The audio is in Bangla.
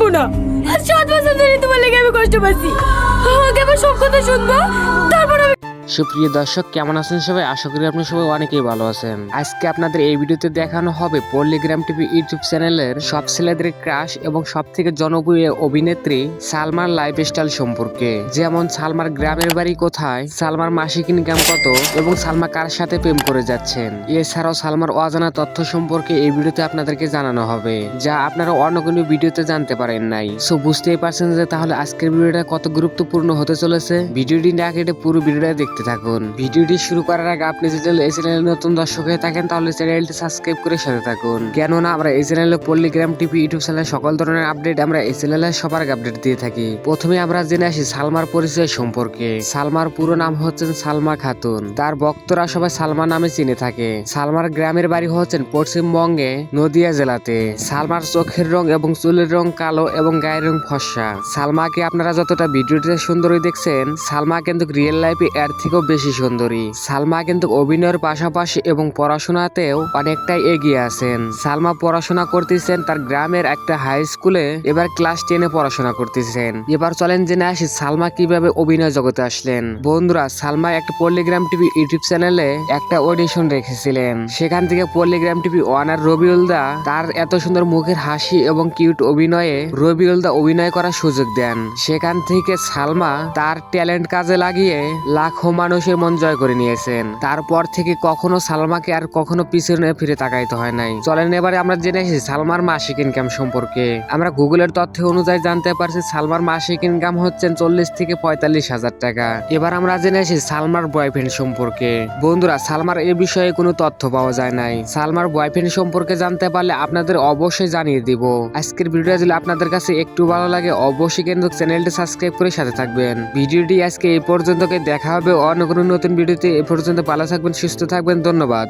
শুনব না। সাত বছর ধরে তোমার লেগে আমি কষ্ট পাচ্ছি। আগে আমার সব কথা শুনব, তারপর সুপ্রিয় দর্শক, কেমন আছেন সবাই? আশা করি আপনি সবাই অনেকেই ভালো আছেন। আজকে আপনাদের এই ভিডিওতে দেখানো হবে পল্লিগ্রাম টিভি ইউটিউব চ্যানেলের সব ছেলেদের ক্রাশ এবং সব থেকে জনপ্রিয় অভিনেত্রী সালমার লাইফস্টাইল সম্পর্কে। যেমন, সালমার গ্রামের বাড়ি কোথায়, সালমার মাসিক ইনকাম কত এবং সালমা কার সাথে প্রেম করে যাচ্ছেন। এছাড়াও সালমার অজানা তথ্য সম্পর্কে এই ভিডিওতে আপনাদেরকে জানানো হবে, যা আপনারা অন্য কোনো ভিডিওতে জানতে পারেন নাই। সো, বুঝতেই পারছেন যে তাহলে আজকের ভিডিওটা কত গুরুত্বপূর্ণ হতে চলেছে। ভিডিওটি না কেটে পুরো ভিডিওটা দেখতে থাকুন। ভিডিওটি শুরু করার আগে আপনি যদি এই চ্যানেলে নতুন দর্শক হয়ে থাকেন, তাহলে চ্যানেলটি সাবস্ক্রাইব করে সাথে থাকুন। কেননা আমরা এই চ্যানেলে পল্লিগ্রাম টিভি ইউটিউব চ্যানেলে সকল ধরনের আপডেট আমরা এই চ্যানেলে সবার আপডেট দিয়ে থাকি। প্রথমে আমরা জেনে আসি সালমার পরিচয় সম্পর্কে। সালমার পুরো নাম হচ্ছেন সালমা খাতুন। তার ভক্তরা সবাই সালমা নামে চিনে থাকে। সালমার গ্রামের বাড়ি হচ্ছেন পশ্চিমবঙ্গে নদিয়া জেলাতে। সালমার চোখের রং এবং চুলের রং কালো এবং গায়ের রং ফর্সা। সালমাকে আপনারা যতটা ভিডিওতে সুন্দরী দেখছেন, সালমা কিন্তু রিয়েল লাইফে এর থেকেও বেশি সুন্দরী। সালমা কিন্তু অভিনয়ের পাশাপাশি এবং পড়াশোনাতেও অনেকটাই এগিয়ে আছেন। সালমা পড়াশোনা করতেছেন তার গ্রামের একটা হাই স্কুলে এবার ক্লাস টেনে পড়াশোনা করতেছেন। এবার চলেন জেনে আসি সালমা কীভাবে অভিনয় জগতে আসলেন। বন্ধুরা, সালমা একটা পল্লিগ্রাম টিভি ইউটিউব চ্যানেলে একটা অডিশন রেখেছিলেন। সেখান থেকে পল্লিগ্রাম টিভি ওয়ানার রবিউল দা তার এত সুন্দর মুখের হাসি এবং কিউট অভিনয়ে রবিউল দা অভিনয় করার সুযোগ দেন। সেখান থেকে সালমা তার ট্যালেন্ট কাজে লাগিয়ে লাখো মানুষের মন জয় করে নিয়েছেন। তারপর থেকে কখনো সালমাকে আর কখনো পিছনে ফিরে তাকাইতে হয় নাই। চলেন এবারে আমরা জেনে এসেছি সালমার মাসিক ইনকাম সম্পর্কে। আমরা গুগলের তথ্য অনুযায়ী জানতে পারছি সালমার মাসিক ইনকাম হচ্ছেন চল্লিশ থেকে পঁয়তাল্লিশ হাজার টাকা। এবার আমরা জেনে এসেছি সালমার বয়ফ্রেন্ড সম্পর্কে। বন্ধুরা, সালমার এ বিষয়ে কোনো তথ্য পাওয়া যায় নাই। সালমার বয়ফ্রেন্ড সম্পর্কে জানতে পারলে আপনাদের অবশ্যই জানিয়ে দিব। আজকের ভিডিও যদি আপনাদের কাছে একটু ভালো লাগে, অবশ্যই কিন্তু চ্যানেলটি সাবস্ক্রাইব করে সাথে থাকবেন। ভিডিওটি আজকে এই পর্যন্তকে, দেখা হবে অন্য কোনো নতুন ভিডিওতে এ পর্যন্ত ভালো থাকবেন সুস্থ থাকবেন ধন্যবাদ।